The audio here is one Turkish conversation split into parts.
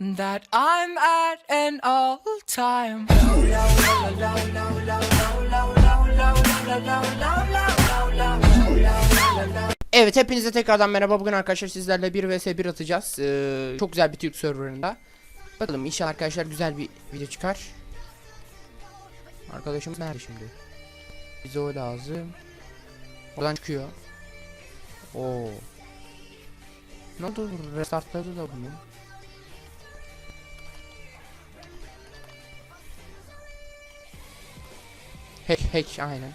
that I'm at an all time. Evet hepinize tekrardan merhaba. Bugün arkadaşlar sizlerle 1 vs 1 atacağız. Ee, Çok güzel bir Türk serverında. Bakalım inşallah arkadaşlar güzel bir video çıkar. Arkadaşımız nerede şimdi? Bize o lazım. Oradan çıkıyor. Oo. Ne oldu? Restartladı da bunu Hack hack aynen.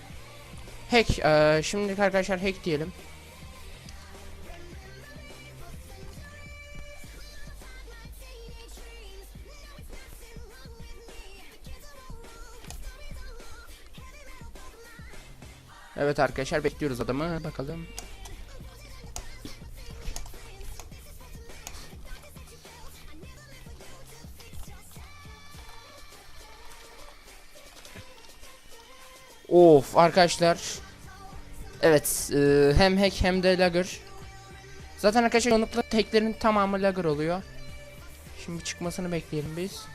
Hack eee, şimdi arkadaşlar hack diyelim. Evet arkadaşlar bekliyoruz adamı. Bakalım. Of arkadaşlar. Evet e, hem hack hem de lagger. Zaten arkadaşlar çoğunlukla hacklerin tamamı lagger oluyor. Şimdi çıkmasını bekleyelim biz.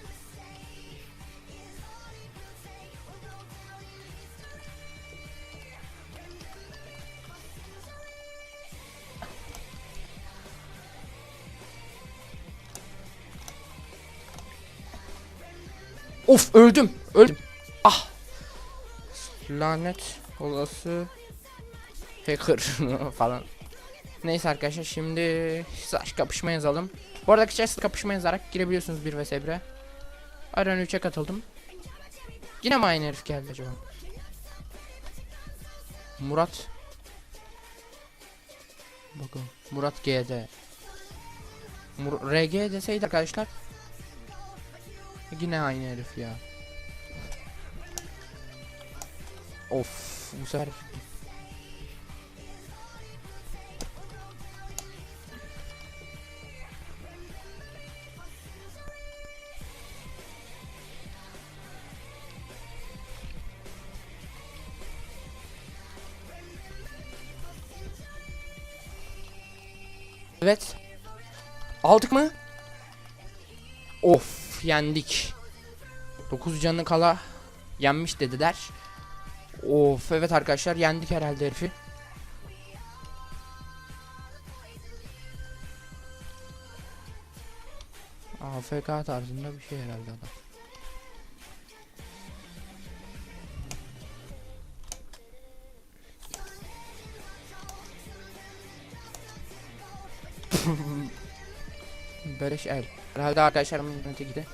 Of öldüm. Öldüm. Ah. Lanet olası hacker falan. Neyse arkadaşlar şimdi slash kapışma yazalım. Bu arada arkadaşlar slash kapışma yazarak girebiliyorsunuz 1 vs 1'e. Aran 3'e katıldım. Yine mi aynı herif geldi acaba? Murat. Bakın Murat GD. Mur RG deseydi arkadaşlar. Yine aynı herif ya. Of bu sefer Evet. Aldık mı? Of yendik. 9 canı kala yenmiş dediler. Of evet arkadaşlar yendik herhalde herifi. AFK tarzında bir şey herhalde adam. Beleş el. Herhalde arkadaşlarımın internete gide.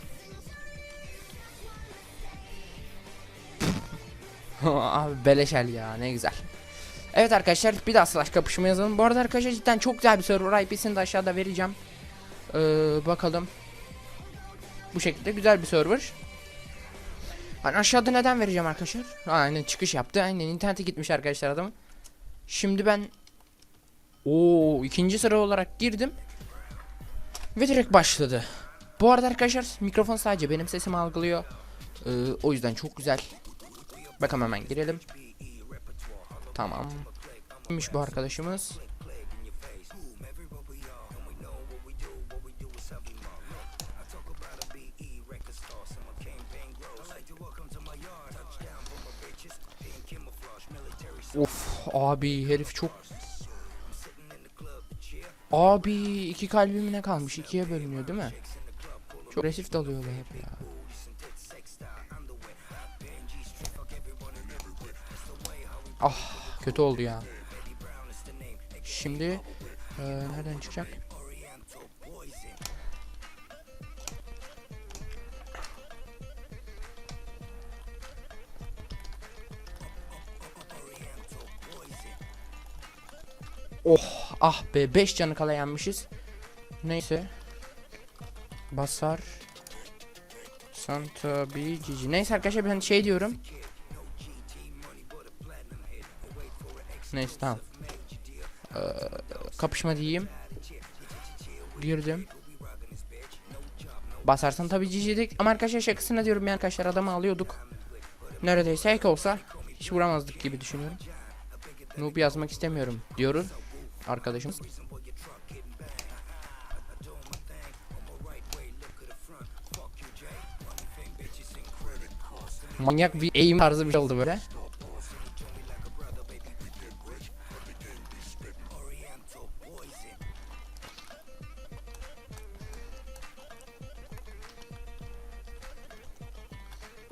Abi beleş el ya ne güzel. Evet arkadaşlar bir daha slash kapışma yazalım. Bu arada arkadaşlar cidden çok güzel bir server IP'sini de aşağıda vereceğim. Ee, bakalım. Bu şekilde güzel bir server. Hani aşağıda neden vereceğim arkadaşlar? Aynen çıkış yaptı. Aynen internete gitmiş arkadaşlar adam. Şimdi ben o ikinci sıra olarak girdim. Ve direkt başladı. Bu arada arkadaşlar mikrofon sadece benim sesimi algılıyor. Ee, o yüzden çok güzel. Bakalım hemen girelim. Tamam. Kimmiş bu arkadaşımız? Of abi herif çok Abi iki kalbim ne kalmış ikiye bölünüyor değil mi? Çok agresif dalıyorlar hep ya. Ah kötü oldu ya. Şimdi eee, nereden çıkacak? Oh ah be 5 canı kala yenmişiz. Neyse. Basar. Santa B Cici. Neyse arkadaşlar ben şey diyorum. neyse tamam. Ee, kapışma diyeyim. Girdim. Basarsan tabi cicidik. Ama arkadaşlar şakasına diyorum ya arkadaşlar adamı alıyorduk. Neredeyse hack olsa hiç vuramazdık gibi düşünüyorum. Noob yazmak istemiyorum diyoruz arkadaşımız. Manyak bir eğim tarzı bir şey oldu böyle.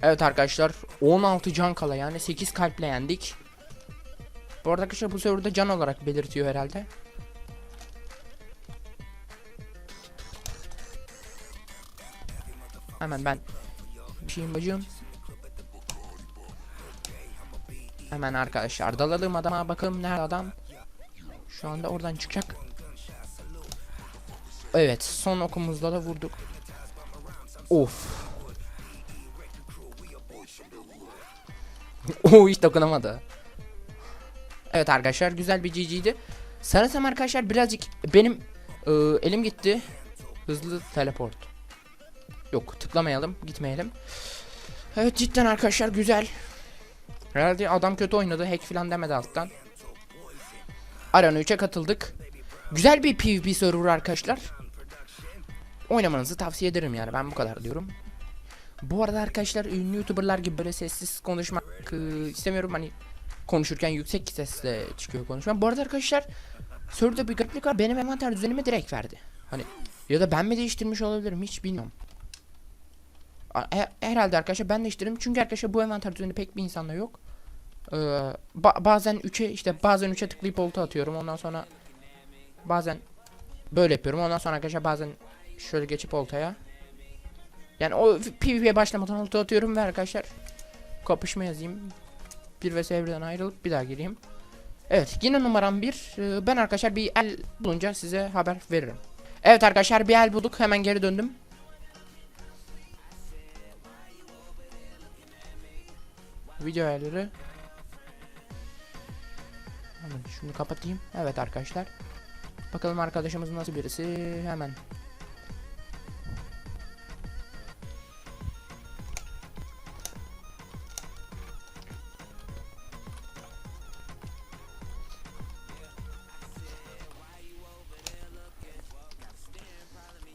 Evet arkadaşlar 16 can kala yani 8 kalple yendik. Bu arada arkadaşlar bu serverda can olarak belirtiyor herhalde. Hemen ben bir şeyim bacım. Hemen arkadaşlar dalalım adama bakalım nerede adam. Şu anda oradan çıkacak. Evet son okumuzda da vurduk. Of. o hiç dokunamadı. Evet arkadaşlar güzel bir GG'ydi. Sanırsam arkadaşlar birazcık benim e, elim gitti. Hızlı teleport. Yok tıklamayalım gitmeyelim. Evet cidden arkadaşlar güzel. Herhalde adam kötü oynadı hack falan demedi alttan. Arena 3'e katıldık. Güzel bir PvP server arkadaşlar. Oynamanızı tavsiye ederim yani ben bu kadar diyorum. Bu arada arkadaşlar ünlü youtuberlar gibi böyle sessiz konuşmak e, istemiyorum hani konuşurken yüksek sesle çıkıyor konuşmam. Bu arada arkadaşlar serverda bir gariplik var benim envanter düzenimi direkt verdi. Hani ya da ben mi değiştirmiş olabilirim hiç bilmiyorum. He- herhalde arkadaşlar ben değiştirdim çünkü arkadaşlar bu envanter düzeni pek bir insanda yok. Ee, ba- bazen 3'e işte bazen 3'e tıklayıp olta atıyorum ondan sonra bazen böyle yapıyorum ondan sonra arkadaşlar bazen şöyle geçip oltaya yani o PvP'ye başlamadan olta atıyorum ve arkadaşlar kapışma yazayım 1 vs 1'den ayrılıp bir daha gireyim Evet yine numaram 1 ben arkadaşlar bir el bulunca size haber veririm Evet arkadaşlar bir el bulduk hemen geri döndüm Video ayarları şunu kapatayım. Evet arkadaşlar. Bakalım arkadaşımız nasıl birisi. Hemen.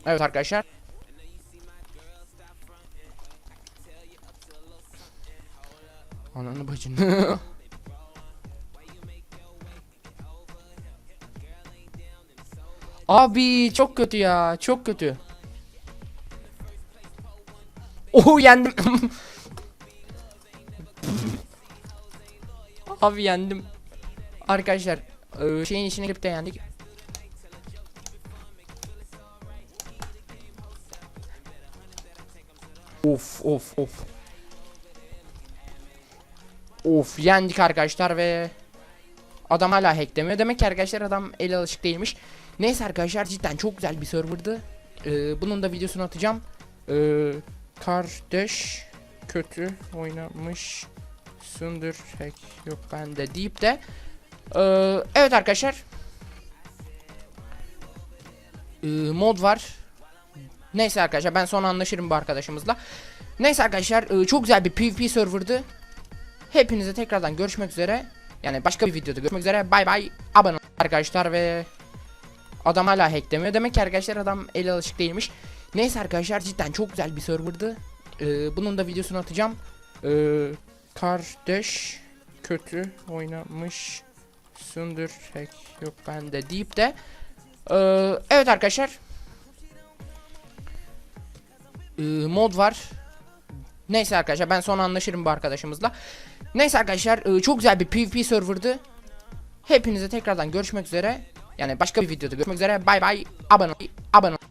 Evet arkadaşlar. Ananı bacını. Abi çok kötü ya. Çok kötü. Oo yendim. Abi yendim. Arkadaşlar e, şeyin içine girip de yendik. Of of of. Of yendik arkadaşlar ve adam hala hacklemiyor. Demek ki arkadaşlar adam el alışık değilmiş. Neyse arkadaşlar cidden çok güzel bir serverdı. Ee, bunun da videosunu atacağım. Ee, kardeş kötü oynamış Sündür hack yok bende deyip de ee, evet arkadaşlar ee, mod var neyse arkadaşlar ben sonra anlaşırım bu arkadaşımızla neyse arkadaşlar ee, çok güzel bir PvP serverdı hepinize tekrardan görüşmek üzere yani başka bir videoda görüşmek üzere bay bay abone olun arkadaşlar ve Adam hala hacklemiyor. Demek ki arkadaşlar adam el alışık değilmiş. Neyse arkadaşlar cidden çok güzel bir serverdı. Ee, bunun da videosunu atacağım. Ee, kardeş kötü oynamış Sündür hack yok bende deyip de ee, evet arkadaşlar ee, mod var. Neyse arkadaşlar ben sonra anlaşırım bu arkadaşımızla. Neyse arkadaşlar ee, çok güzel bir PvP serverdı. Hepinize tekrardan görüşmek üzere. Yani başka bir videoda görüşmek üzere. Bay bay. Abone abone